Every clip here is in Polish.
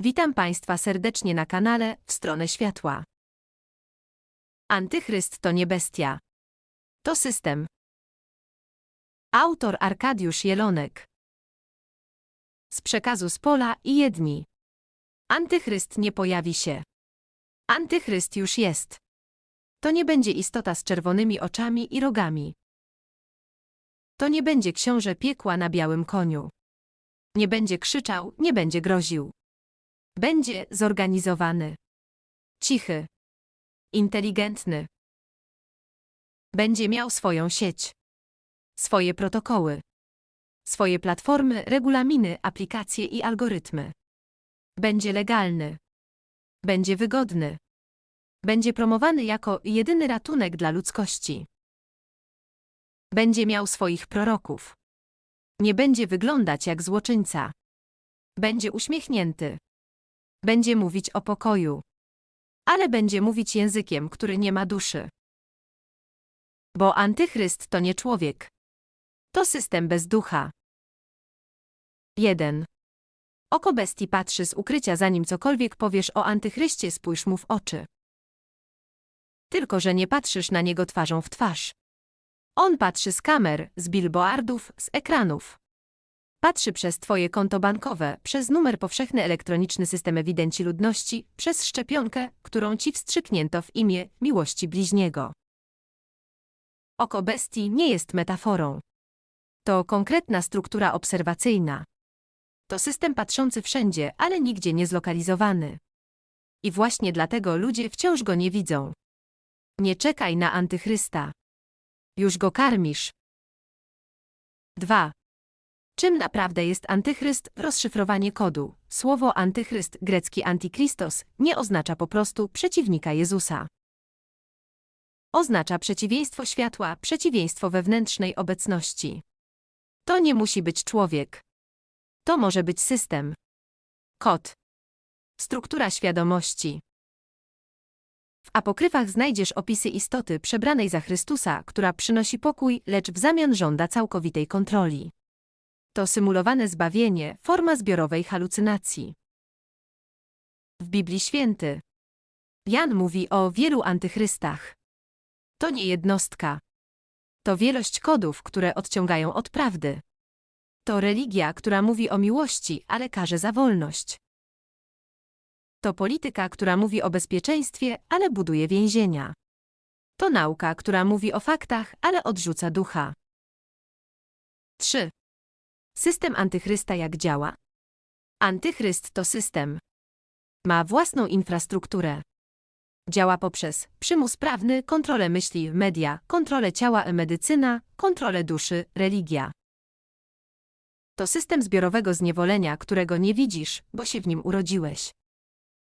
Witam Państwa serdecznie na kanale W stronę światła. Antychryst to nie bestia. To system. Autor Arkadiusz Jelonek. Z przekazu z pola i jedni. Antychryst nie pojawi się. Antychryst już jest. To nie będzie istota z czerwonymi oczami i rogami. To nie będzie książę piekła na białym koniu. Nie będzie krzyczał, nie będzie groził. Będzie zorganizowany. Cichy. Inteligentny. Będzie miał swoją sieć. Swoje protokoły. Swoje platformy, regulaminy, aplikacje i algorytmy. Będzie legalny. Będzie wygodny. Będzie promowany jako jedyny ratunek dla ludzkości. Będzie miał swoich proroków. Nie będzie wyglądać jak złoczyńca. Będzie uśmiechnięty. Będzie mówić o pokoju. Ale będzie mówić językiem, który nie ma duszy. Bo antychryst to nie człowiek. To system bez ducha. 1. Oko bestii patrzy z ukrycia zanim cokolwiek powiesz o antychryście spójrz mu w oczy. Tylko, że nie patrzysz na niego twarzą w twarz. On patrzy z kamer, z billboardów, z ekranów. Patrzy przez Twoje konto bankowe, przez numer powszechny elektroniczny system ewidencji ludności, przez szczepionkę, którą Ci wstrzyknięto w imię miłości bliźniego. Oko bestii nie jest metaforą. To konkretna struktura obserwacyjna. To system patrzący wszędzie, ale nigdzie nie zlokalizowany. I właśnie dlatego ludzie wciąż go nie widzą. Nie czekaj na antychrysta. Już go karmisz. 2. Czym naprawdę jest antychryst? Rozszyfrowanie kodu. Słowo antychryst, grecki antikristos, nie oznacza po prostu przeciwnika Jezusa. Oznacza przeciwieństwo światła, przeciwieństwo wewnętrznej obecności. To nie musi być człowiek. To może być system. Kod. Struktura świadomości. W apokryfach znajdziesz opisy istoty przebranej za Chrystusa, która przynosi pokój, lecz w zamian żąda całkowitej kontroli. To symulowane zbawienie, forma zbiorowej halucynacji. W Biblii Święty Jan mówi o wielu antychrystach. To nie jednostka. To wielość kodów, które odciągają od prawdy. To religia, która mówi o miłości, ale każe za wolność. To polityka, która mówi o bezpieczeństwie, ale buduje więzienia. To nauka, która mówi o faktach, ale odrzuca ducha. 3. System antychrysta jak działa? Antychryst to system. Ma własną infrastrukturę. Działa poprzez przymus prawny, kontrolę myśli, media, kontrolę ciała, medycyna, kontrolę duszy, religia. To system zbiorowego zniewolenia, którego nie widzisz, bo się w nim urodziłeś.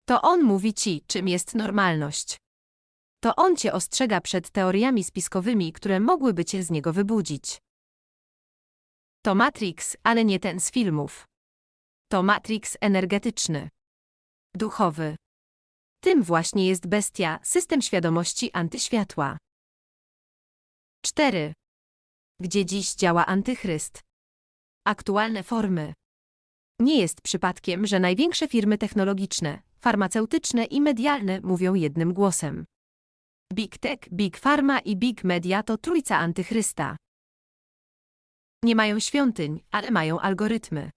To on mówi ci, czym jest normalność. To on cię ostrzega przed teoriami spiskowymi, które mogłyby cię z niego wybudzić. To Matrix, ale nie ten z filmów. To Matrix energetyczny. Duchowy. Tym właśnie jest bestia, system świadomości antyświatła. 4. Gdzie dziś działa antychryst? Aktualne formy. Nie jest przypadkiem, że największe firmy technologiczne, farmaceutyczne i medialne mówią jednym głosem. Big Tech, Big Pharma i Big Media to trójca antychrysta. Nie mają świątyń, ale mają algorytmy.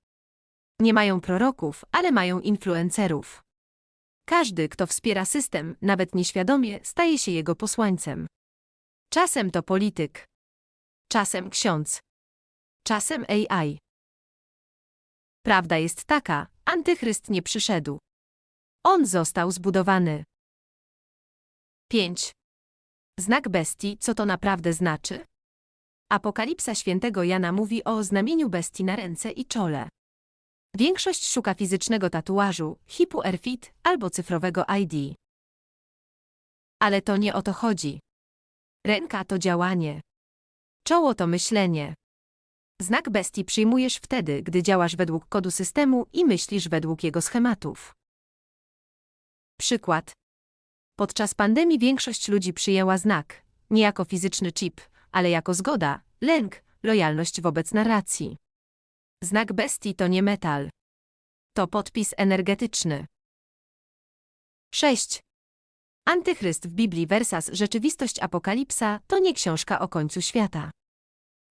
Nie mają proroków, ale mają influencerów. Każdy, kto wspiera system, nawet nieświadomie, staje się jego posłańcem. Czasem to polityk. Czasem ksiądz. Czasem AI. Prawda jest taka, antychryst nie przyszedł. On został zbudowany. 5. Znak bestii, co to naprawdę znaczy? Apokalipsa świętego Jana mówi o znamieniu bestii na ręce i czole. Większość szuka fizycznego tatuażu, hipu airfit albo cyfrowego ID. Ale to nie o to chodzi. Ręka to działanie. Czoło to myślenie. Znak bestii przyjmujesz wtedy, gdy działasz według kodu systemu i myślisz według jego schematów. Przykład. Podczas pandemii większość ludzi przyjęła znak, nie jako fizyczny chip, ale jako zgoda, lęk, lojalność wobec narracji. Znak bestii to nie metal. To podpis energetyczny. 6. Antychryst w Biblii Versas Rzeczywistość Apokalipsa to nie książka o końcu świata.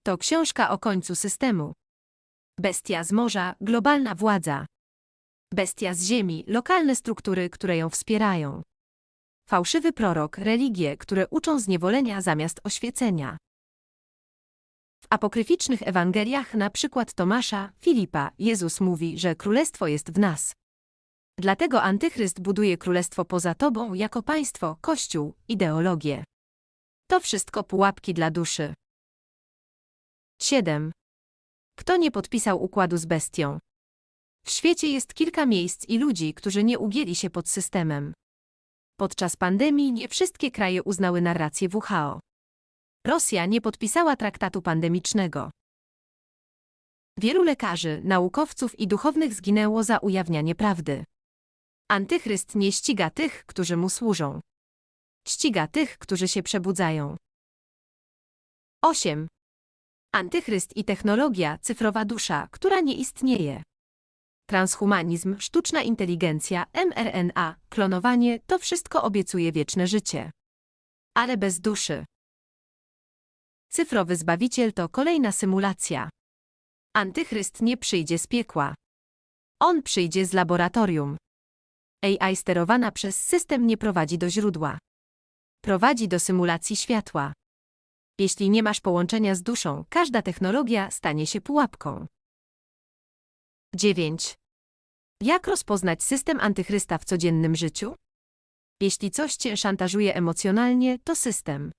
To książka o końcu systemu. Bestia z morza, globalna władza. Bestia z ziemi, lokalne struktury, które ją wspierają. Fałszywy prorok, religie, które uczą zniewolenia zamiast oświecenia. W apokryficznych Ewangeliach, na przykład Tomasza, Filipa, Jezus mówi, że królestwo jest w nas. Dlatego antychryst buduje królestwo poza tobą jako państwo, kościół, ideologię. To wszystko pułapki dla duszy. 7. Kto nie podpisał układu z bestią? W świecie jest kilka miejsc i ludzi, którzy nie ugięli się pod systemem. Podczas pandemii nie wszystkie kraje uznały narrację WHO. Rosja nie podpisała traktatu pandemicznego. Wielu lekarzy, naukowców i duchownych zginęło za ujawnianie prawdy. Antychryst nie ściga tych, którzy mu służą. Ściga tych, którzy się przebudzają. 8. Antychryst i technologia, cyfrowa dusza, która nie istnieje. Transhumanizm, sztuczna inteligencja, mRNA, klonowanie to wszystko obiecuje wieczne życie. Ale bez duszy. Cyfrowy zbawiciel to kolejna symulacja. Antychryst nie przyjdzie z piekła. On przyjdzie z laboratorium. AI sterowana przez system nie prowadzi do źródła. Prowadzi do symulacji światła. Jeśli nie masz połączenia z duszą, każda technologia stanie się pułapką. 9. Jak rozpoznać system antychrysta w codziennym życiu? Jeśli coś cię szantażuje emocjonalnie, to system.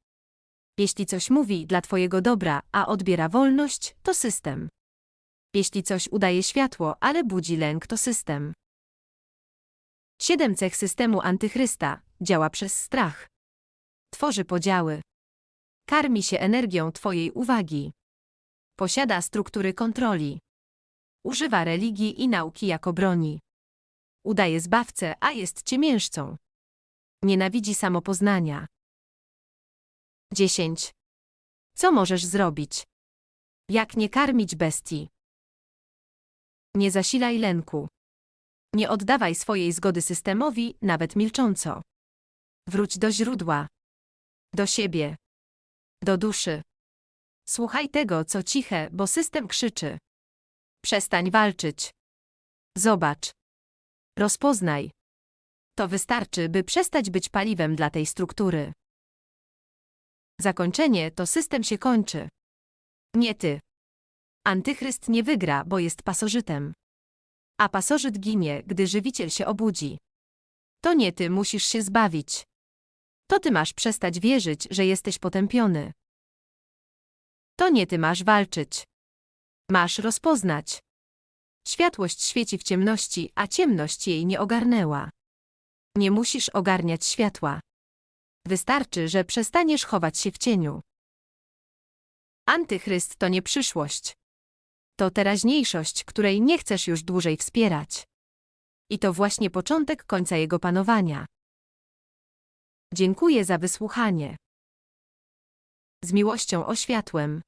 Jeśli coś mówi dla twojego dobra, a odbiera wolność, to system. Jeśli coś udaje światło, ale budzi lęk, to system. Siedem cech systemu antychrysta działa przez strach. Tworzy podziały. Karmi się energią twojej uwagi. Posiada struktury kontroli. Używa religii i nauki jako broni. Udaje zbawcę, a jest ciemiężcą. Nienawidzi samopoznania. 10. Co możesz zrobić? Jak nie karmić bestii? Nie zasilaj lęku. Nie oddawaj swojej zgody systemowi, nawet milcząco. Wróć do źródła. Do siebie. Do duszy. Słuchaj tego, co ciche, bo system krzyczy. Przestań walczyć. Zobacz. Rozpoznaj. To wystarczy, by przestać być paliwem dla tej struktury. Zakończenie to system się kończy. Nie ty. Antychryst nie wygra, bo jest pasożytem. A pasożyt ginie, gdy żywiciel się obudzi. To nie ty musisz się zbawić. To ty masz przestać wierzyć, że jesteś potępiony. To nie ty masz walczyć. Masz rozpoznać. Światłość świeci w ciemności, a ciemność jej nie ogarnęła. Nie musisz ogarniać światła. Wystarczy, że przestaniesz chować się w cieniu. Antychryst to nie przyszłość. To teraźniejszość, której nie chcesz już dłużej wspierać. I to właśnie początek końca jego panowania. Dziękuję za wysłuchanie. Z miłością oświatłem.